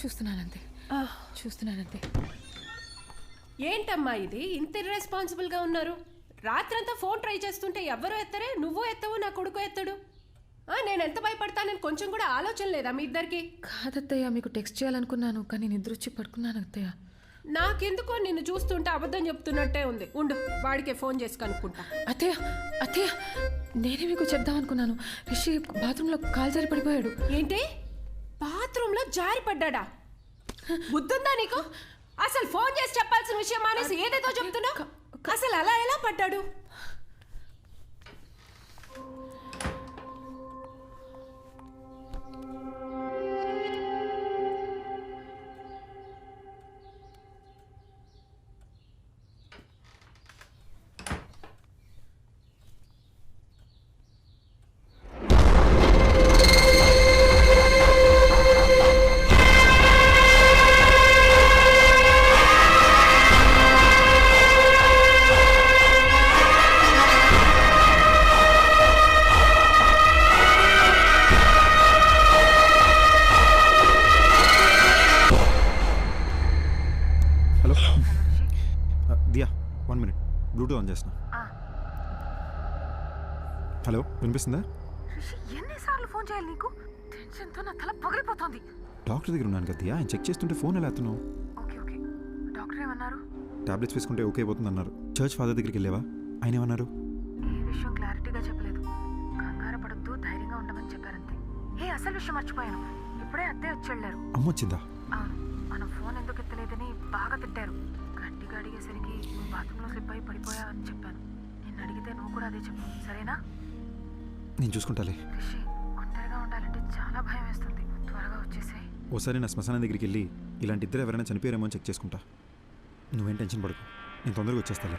చూస్తున్నానంతే. చూస్తున్నానంతే. ఏంటమ్మా ఇది? ఇంత ఇర్రెస్పాన్సిబుల్గా ఉన్నారు. రాత్రంతా ఫోన్ ట్రై చేస్తుంటే ఎవరు ఎత్తరే నువ్వు ఎత్తవు నా కొడుకు ఎత్తడు. నేను ఎంత భయపడతానని కొంచెం కూడా ఆలోచన లేదా మీ ఇద్దరికి? కాదత్తయ్య మీకు టెక్స్ట్ చేయాలనుకున్నాను కానీ నిద్ర వచ్చి పడుకున్నాను అత్తయ్య. నాకెందుకో నిన్ను చూస్తుంటే అబద్ధం చెప్తున్నట్టే ఉంది. ఉండు వాడికే ఫోన్ చేసి కనుక్కుంటా. అత్తయ్య అత్తయ్య నేనే మీకు చెప్దాం అనుకున్నాను రిషి బాత్రూంలో కాలు జారి పడిపోయాడు. ఏంటి? బాత్రూంలో జారి పడ్డాడా? బుద్ధుందా నీకు? అసలు ఫోన్ చేసి చెప్పాల్సిన విషయం మానేసి ఏదేదో చెప్తున్నావు? అసలు అలా ఎలా పడ్డాడు? వినిపిస్తుందా? ఎన్నిసార్లు ఫోన్ చేయాలి నీకు? టెన్షన్తో నా తల పగిలిపోతుంది డాక్టర్ దగ్గర ఉన్నాను కదా ఆయన చెక్ చేస్తుంటే ఫోన్ ఎలా ఎత్తున్నావు ఓకే ఓకే. డాక్టర్ ఏమన్నారు? టాబ్లెట్స్ వేసుకుంటే ఓకే అయిపోతుంది అన్నారు. చర్చ్ ఫాదర్ దగ్గరికి వెళ్ళావా? ఆయన ఏమన్నారు? ఏ విషయం క్లారిటీగా చెప్పలేదు. కంగారు పడద్దు ధైర్యంగా ఉండమని చెప్పారంతే. ఏ అసలు విషయం మర్చిపోయాను. ఇప్పుడే అత్తే వచ్చి వెళ్ళారు. అమ్మ వచ్చిందా? అవును మనం ఫోన్ ఎందుకు ఎత్తలేదని బాగా తిట్టారు. గట్టిగా అడిగేసరికి నువ్వు బాత్రూంలో స్లిప్ అయి పడిపోయావని చెప్పాను. నిన్ను అడిగితే నువ్వు కూడా అదే చెప్పు సరేనా? నేను చూసుకుంటాలే. ఒంటరిగా ఉండాలంటే చాలా భయం వేస్తుంది. త్వరగా వచ్చేసేయ్. ఓసారి నా శ్మశానం దగ్గరికి వెళ్ళి ఇలాంటి ఇద్దరు ఎవరైనా చనిపోయారేమో అని చెక్ చేసుకుంటా. నువ్వేం టెన్షన్ పడకు. నేను తొందరగా వచ్చేస్తాలే.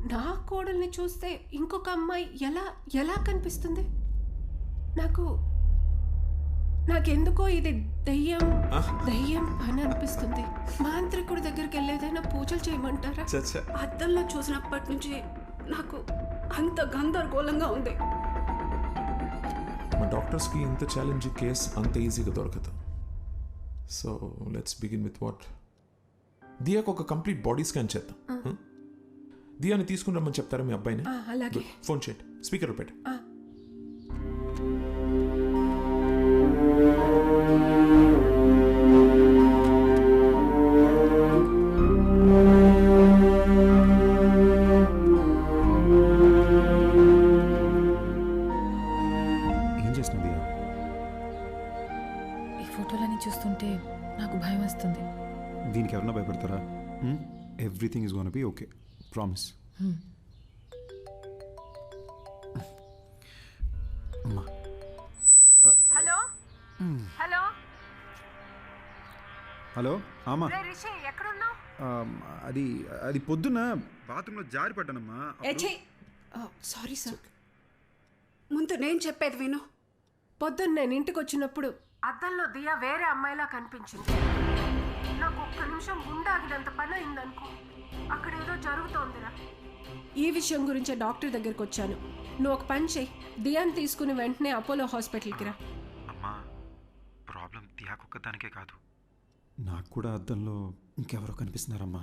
నా కోడల్ని చూస్తే ఇంకొక అమ్మాయి ఎలా ఎలా కనిపిస్తుంది? నాకు నాకెందుకో ఇది దెయ్యం దెయ్యం అని అనిపిస్తుంది. మాంత్రికుడి దగ్గరికి వెళ్ళేదైనా పూజలు చేయమంటారా? అద్దంలో చూసినప్పటి నుంచి నాకు అంత గందరగోళంగా ఉంది. మా డాక్టర్స్కి ఇంత ఛాలెంజింగ్ కేస్ అంత ఈజీగా దొరకదు. So let's begin with what దియాకు ఒక కంప్లీట్ బాడీ స్కాన్ చేద్దాం? దియాని తీసుకుని రమ్మని చెప్తారా మీ అబ్బాయిని? అలాగే. ఫోన్ చేయండి. స్పీకర్ పెట్టు. ఏం చేస్తున్నావు దియా? ఈ ఫోటోలని చూస్తుంటే నాకు భయం వస్తుంది. దీనికి ఎవరన్నా భయపడతారా? Everything is gonna be okay promise hello hello hello ఆమా రిషి ఎక్కడున్నావు? అది అది పొద్దున బాత్రూంలో జారి పడ్డానమ్మా. సారీ సార్ ముందు నేను చెప్పేది విను. పొద్దున్న నేను ఇంటికి వచ్చినప్పుడు అద్దంలో దియా వేరే అమ్మాయిలా కనిపించింది. నాకు ఒక్క నిమిషం గుండాగినంత పని అయిందనుకో అక్కడ ఏదో జరుగుతోందిరా. ఈ విషయం గురించే డాక్టర్ దగ్గరికి వచ్చాను. నువ్వు ఒక పని చెయ్యి దియాని తీసుకుని వెంటనే అపోలో హాస్పిటల్కి రా. అమ్మా ప్రాబ్లం దియాకొక్క దానికే కాదు. నాకు కూడా అద్దంలో ఇంకెవరో కనిపిస్తున్నారమ్మా.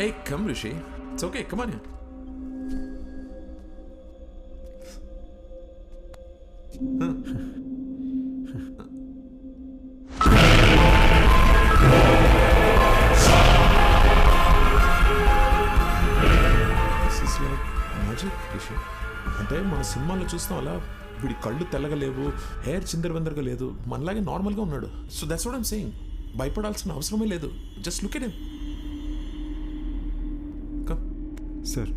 ఏ come Rishi it's okay come on magic Rishi అంటే మన సినిమాలో చూస్తాం అలా వీడి కళ్ళు తెల్లగా లేవు హెయిర్ చిందరవందరగా లేదు మనలాగే నార్మల్గా ఉన్నాడు. So that's what I'm saying భయపడాల్సిన అవసరమే లేదు. Just look at him sir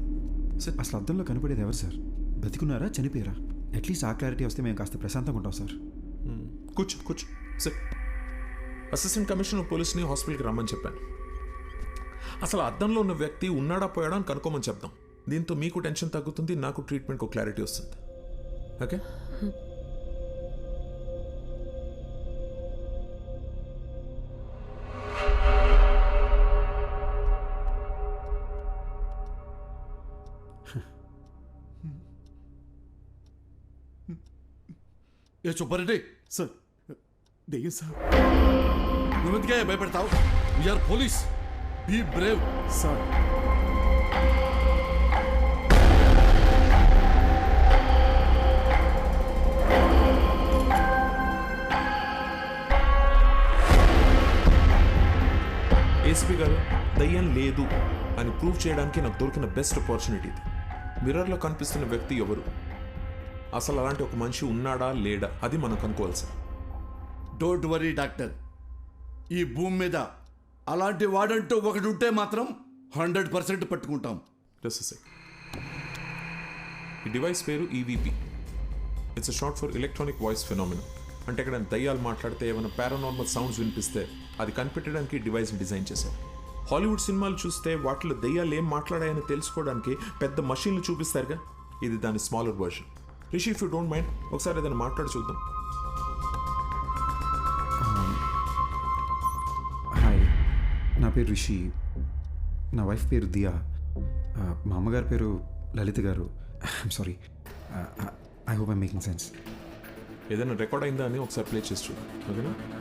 sir అసలు అద్దంలో కనపడేది ఎవరు సార్? బతికున్నారా? చనిపోయారా? అట్లీస్ట్ ఆ క్లారిటీ వస్తే మేము కాస్త ప్రశాంతంగా ఉంటాం సార్. కూర్చో కూర్చో. సార్ అసిస్టెంట్ కమిషనర్ పోలీస్ని హాస్పిటల్కి రమ్మని చెప్పాను. అసలు అద్దంలో ఉన్న వ్యక్తి ఉన్నాడా పోయాడా అని కనుక్కోమని చెప్దాం. దీంతో మీకు టెన్షన్ తగ్గుతుంది నాకు ట్రీట్మెంట్కి క్లారిటీ వస్తుంది. ఓకే. ఏ సుబ్బారెడ్డి. సార్ దెయ్యం సార్. నువ్వెందుకే భయపెడతావు? We're police be brave sir ACP గారు దయ్యం లేదు అని ప్రూవ్ చేయడానికి నాకు దొరికిన బెస్ట్ ఆపర్చునిటీ ఇది. మిర్రర్లో కనిపిస్తున్న వ్యక్తి ఎవరు? అసలు అలాంటి ఒక మనిషి ఉన్నాడా లేడా? అది మనం కనుక్కోవాలి సార్ డోంట్ వరీ డాక్టర్ ఈ భూమి మీద అలాంటి వాడంటూ ఒకటి ఉంటే మాత్రం హండ్రెడ్ పర్సెంట్ పట్టుకుంటాం. ఈ డివైస్ పేరు EVP it's short for electronic voice phenomena అంటే ఇక్కడ దయ్యాలు మాట్లాడితే ఏమైనా పారానార్మల్ సౌండ్స్ వినిపిస్తే అది కనిపెట్టడానికి డివైస్ని డిజైన్ చేశారు. హాలీవుడ్ సినిమాలు చూస్తే వాటిలో దయ్యాలు ఏం మాట్లాడాయని తెలుసుకోవడానికి పెద్ద మషీన్లు చూపిస్తారుగా? ఇది దాని smaller version Rishi if you don't mind ఒకసారి ఏదైనా మాట్లాడి చూద్దాం. హాయ్ నా పేరు రిషి. నా వైఫ్ పేరు దియా. ఆ, మా అమ్మగారి పేరు లలిత గారు. I'm sorry I hope I making sense ఏదైనా రికార్డ్ అయిందా అని ఒకసారి ప్లే చేసి చూద్దాం. ఓకేనా?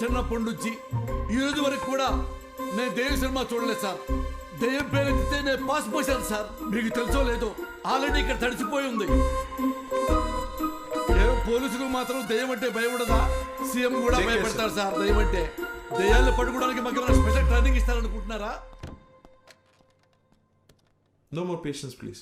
చిన్నప్పటి నుంచి ఈ రోజు వరకు కూడా నేను దెయ్యం సినిమా చూడలేదు సార్. దెయ్యం పేరెత్తితే నేను పాస్ పోసాను సార్. మీకు తెలుసో లేదో ఆల్రెడీ ఇక్కడ తడిసిపోయి ఉంది. ఏ పోలీసులు మాత్రం దెయ్యం అంటే భయపడదా? సీఎం కూడా భయపడతారు సార్ దెయ్యం అంటే. దెయ్యాలను పట్టుకోవడానికి మాకు ఏమైనా special training ఇస్తారనుకుంటున్నారా? No more patience please